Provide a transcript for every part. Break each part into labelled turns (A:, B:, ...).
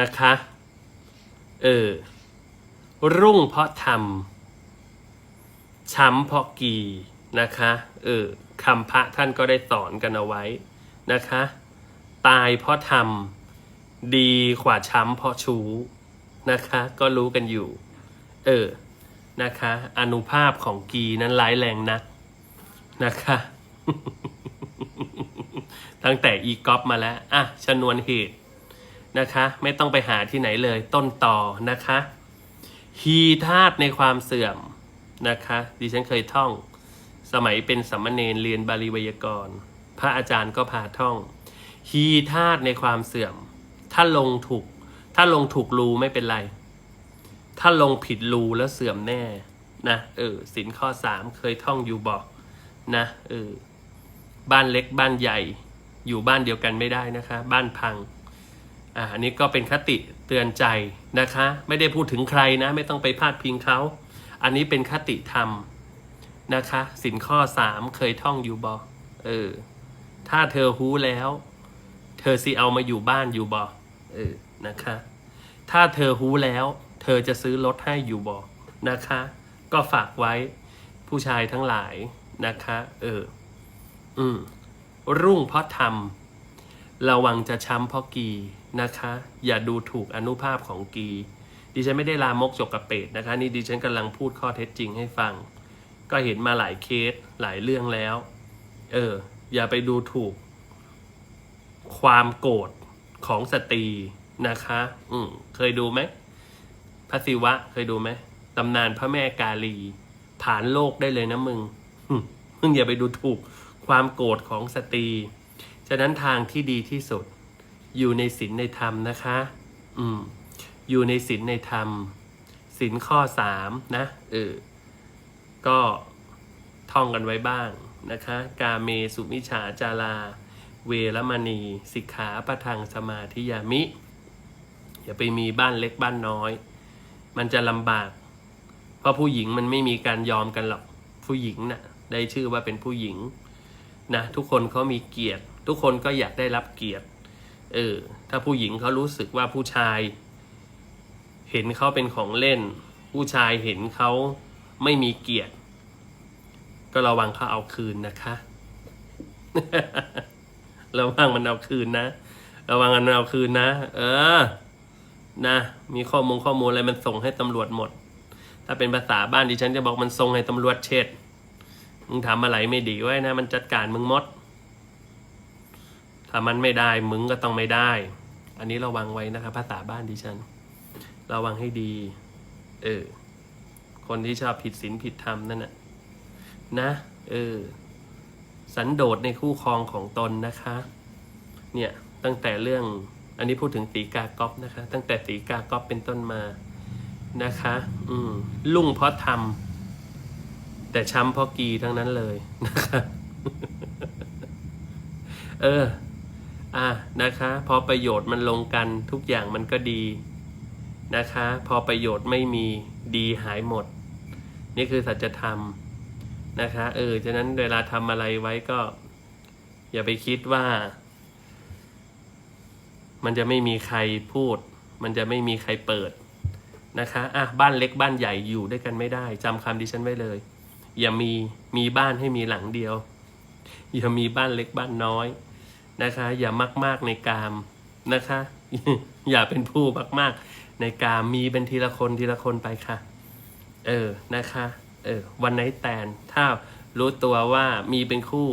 A: นะคะ เออ รุ่งเพราะทำช้ำเพราะกีนะคะ เออคำพระท่านก็ได้สอนกันเอาไว้นะคะ ตายเพราะทำดีกว่าช้ำเพราะชู้นะคะ ก็รู้กันอยู่ เออ นะคะ อนุภาพของกีนั้นร้ายแรงนักนะคะ ตั้งแต่อีกอฟมาแล้วอะชนวนเหตุนะคะ ไม่ต้องไปหาที่ไหนเลย ต้นต่อนะคะฮีธาตุในความเสื่อมนะคะดิฉันเคยท่อง สมัยเป็นสัมมเนรเรียนบาลีไวยากรณ์พระอาจารย์ก็พาท่องฮีธาตุในความเสื่อม ถ้าลงถูก ถ้าลงถูกรูไม่เป็นไร ถ้าลงผิดรูแล้วเสื่อมแน่นะเออสินข้อสามเคยท่องอยู่บอกนะเออบ้านเล็กบ้านใหญ่ อยู่บ้านเดียวกันไม่ได้นะคะ บ้านพังอ่าอันนี้ก็เป็นคติเตือนใจนะคะ ไม่ได้พูดถึงใครนะ ไม่ต้องไปพาดพิงเขาอันนี้เป็นคติธรรมนะคะ สินข้อสามเคยท่องอยู่บอเออ ถ้าเธอฮู้แล้ว เธอสิเอามาอยู่บ้านอยู่บอเออนะคะ ถ้าเธอฮู้แล้ว เธอจะซื้อรถให้อยู่บอนะคะ ก็ฝากไว้ผู้ชายทั้งหลายนะคะ เออ อืม รุ่งเพราะทำระวังจะช้ำเพราะกีนะคะ อย่าดูถูกอนุภาพของกี ดิฉันไม่ได้ลามกจกกระเปดนะคะ นี่ดิฉันกำลังพูดข้อเท็จจริงให้ฟัง ก็เห็นมาหลายเคสหลายเรื่องแล้ว เออ อย่าไปดูถูก ความโกรธของสตรีนะคะ อืมเคยดูไหมพระศิวะเคยดูไหมตำนานพระแม่กาลี ผ่านโลกได้เลยนะมึงมึงอย่าไปดูถูก ความโกรธของสตรี ฉะนั้นทางที่ดีที่สุด อยู่ในศีลในธรรมนะคะ อืม อยู่ในศีลในธรรมศีลข้อสามนะเออก็ท่องกันไว้บ้างนะคะ กาเมสุมิฉาจารา เวรมณี สิกขาปะทังสมาธิยามิ อย่าไปมีบ้านเล็กบ้านน้อย มันจะลำบาก เพราะผู้หญิงมันไม่มีการยอมกันหรอก ผู้หญิงนะ่ะ ได้ชื่อว่าเป็นผู้หญิง นะทุกคนเขามีเกียรติ ทุกคนก็อยากได้รับเกียรติ เออ ถ้าผู้หญิงเขารู้สึกว่าผู้ชาย เห็นเขาเป็นของเล่น ผู้ชายเห็นเขาไม่มีเกียรติ ก็ระวังเขาเอาคืนนะคะระวังมันเอาคืนนะระวังมันเอาคืนนะ เออ นะ มีข้อมูลข้อมูลอะไรมันส่งให้ตำรวจหมด ถ้าเป็นภาษาบ้านดิฉันจะบอกมันส่งให้ตำรวจเช็ด มึงทำอะไรไม่ดีไว้นะ มันจัดการมึงมด ถ้ามันไม่ได้มึงก็ต้องไม่ได้ อันนี้ระวังไว้นะครับภาษาบ้านดิฉัน ระวังให้ดี เออ คนที่ชอบผิดศีลผิดธรรมนั่นน่ะ นะ เออ สันโดษในคู่ครองของตนนะคะ เนี่ย ตั้งแต่เรื่อง อันนี้พูดถึงตีกากอบนะคะ ตั้งแต่ตีกากอบเป็นต้นมา นะคะ อืมลุ่งเพราะทำ แต่ช้ำเพราะกีทั้งนั้นเลยนะคะเออ อะนะคะ พอประโยชน์มันลงกันทุกอย่างมันก็ดีนะคะ พอประโยชน์ไม่มีดีหายหมด นี่คือสัจธรรมนะคะ เออฉะนั้นเวลาทำอะไรไว้ก็ อย่าไปคิดว่า มันจะไม่มีใครพูด มันจะไม่มีใครเปิดนะคะ อะ บ้านเล็กบ้านใหญ่อยู่ด้วยกันไม่ได้จำคำดิฉันไว้เลย อย่ามีมีบ้านให้มีหลังเดียว อย่ามีบ้านเล็กบ้านน้อยนะคะ อย่ามากมากๆในกามนะคะ อย่าเป็นผู้มากมากๆในกามมีเป็นทีละคนทีละคนไปค่ะ เออนะคะเออวันไหนแตนถ้ารู้ตัวว่ามีเป็นคู่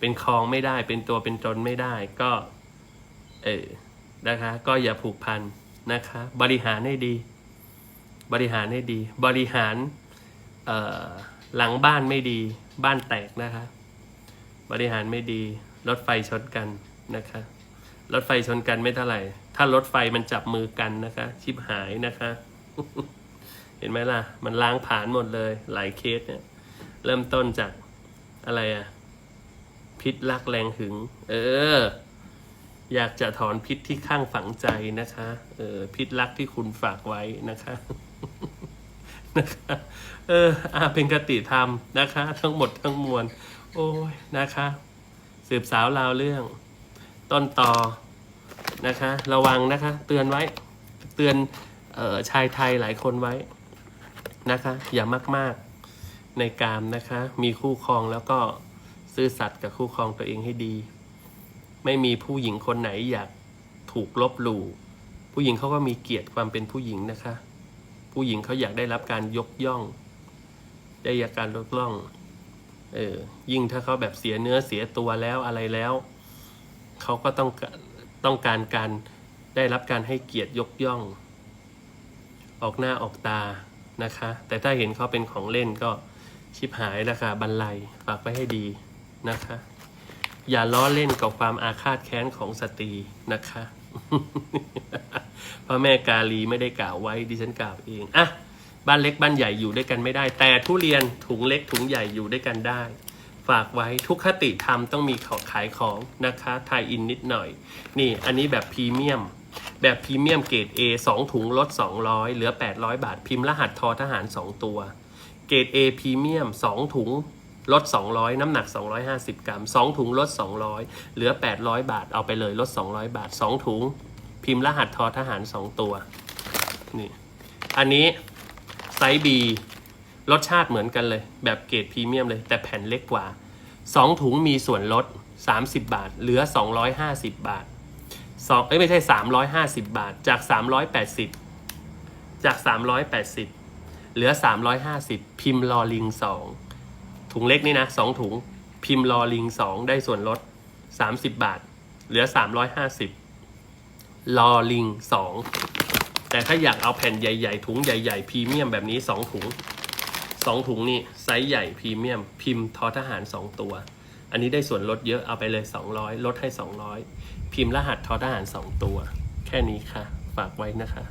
A: เป็นครองไม่ได้ เป็นตัวเป็นตนไม่ได้ก็ เออนะคะ ก็อย่าผูกพันนะคะ บริหารให้ดี บริหารให้ดี บริหาร เอ่อ หลังบ้านไม่ดี บ้านแตกนะคะ บริหารไม่ดี รถไฟชนกันนะคะ รถไฟชนกันไม่เท่าไหร่ ถ้ารถไฟมันจับมือกันนะคะ ชิบหายนะคะ เห็นไหมล่ะ มันล้างผ่านหมดเลย หลายเคสเนี่ย เริ่มต้นจากอะไรอะพิษรักแรงหึง เออ อยากจะถอนพิษที่ข้างฝังใจนะคะ เออ พิษรักที่คุณฝากไว้นะคะ นะคะเอออาเป็นกติธรรมนะคะ ทั้งหมดทั้งมวล โอ้ยนะคะ สืบสาวราวเรื่อง ต้นต่อนะคะ ระวังนะคะ เตือนไว้ เตือนออชายไทยหลายคนไว้นะคะ อย่ามากๆในกามนะคะ มีคู่ครองแล้วก็ซื่อสัตย์กับคู่ครองตัวเองให้ดี ไม่มีผู้หญิงคนไหนอยากถูกลบหลู่ผู้หญิงเขาก็มีเกียรติความเป็นผู้หญิงนะคะ ผู้หญิงเขาอยากได้รับการยกย่อง ได้ยากการยกย่อง เออ ยิ่งถ้าเขาแบบเสียเนื้อเสียตัวแล้วอะไรแล้ว เขาก็ต้องการต้องการการได้รับการให้เกียรติยกย่อง ออกหน้าออกตานะคะ แต่ถ้าเห็นเขาเป็นของเล่นก็ชิบหายนะคะบันไลฝากไว้ให้ดีนะคะ อย่าล้อเล่นกับความอาฆาตแค้นของสตรีนะคะ พระแม่กาลีไม่ได้กล่าวไว้ดิฉันกล่าวเองอะบ้านเล็กบ้านใหญ่อยู่ด้วยกันไม่ได้ แต่ทุเรียนถุงเล็กถุงใหญ่อยู่ด้วยกันได้ ฝากไว้ทุกคติธรรมต้องมีของขายของนะคะไทยอินนิดหน่อย นี่อันนี้แบบพรีเมียม แบบพรีเมียมเกรด A 2 ถุงลด 200 เหลือ 800 บาทพิมพ์รหัสทอทหาร 2 ตัว เกรด A พรีเมียม 2 ถุง ลด 200 น้ำหนัก 250 กรัม 2 ถุงลด 200 เหลือ 800 บาท เอาไปเลยลด 200 บาท 2 ถุง พิมพ์รหัสทอทหาร 2 ตัว นี่ อันนี้ไซส์ B รสชาติเหมือนกันเลย แบบเกรดพรีเมียมเลย แต่แผ่นเล็กกว่า 2 ถุงมีส่วนลด 30 บาท เหลือ 250 บาทสองเอ้ยไม่ใช่ 350 บาท จาก 380 จาก 380 เหลือ 350 พิมพ์ลอลิง 2 ถุงเล็กนี่นะ2ถุง พิมพ์ลอลิง2ได้ส่วนลด30บาท เหลือ350ลอลิง2แต่ถ้าอยากเอาแผ่นใหญ่ ๆ ถุงใหญ่ ๆ พรีเมียมแบบนี้2ถุง2ถุงนี่ไซส์ใหญ่พรีเมียม พิมพ์ทอทหาร2ตัว อันนี้ได้ส่วนลดเยอะเอาไปเลย200ลดให้200พิมพ์รหัสทอทหาร2ตัว แค่นี้ค่ะ ฝากไว้นะคะ